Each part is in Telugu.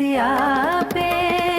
से आपे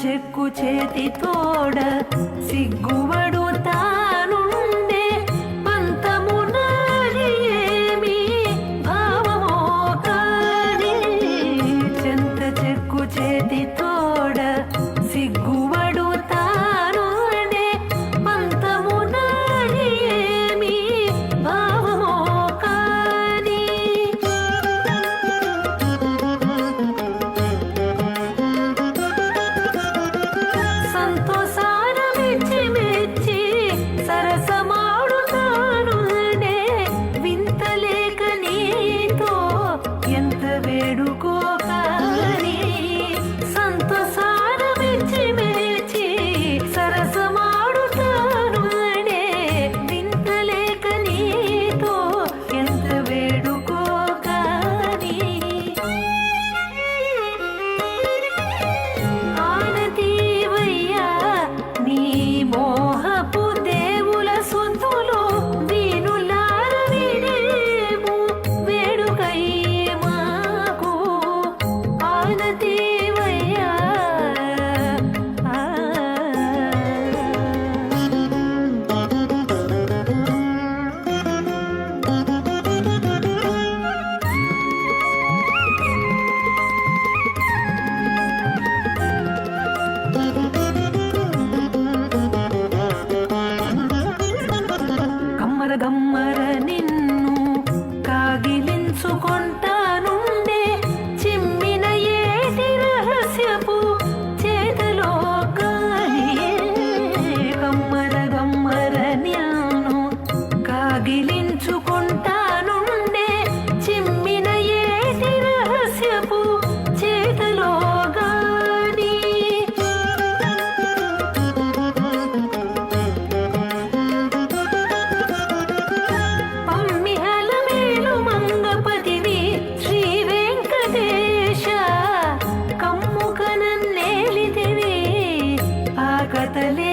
చెక్కు చేతి తోడ సిగ్గువడు కథలే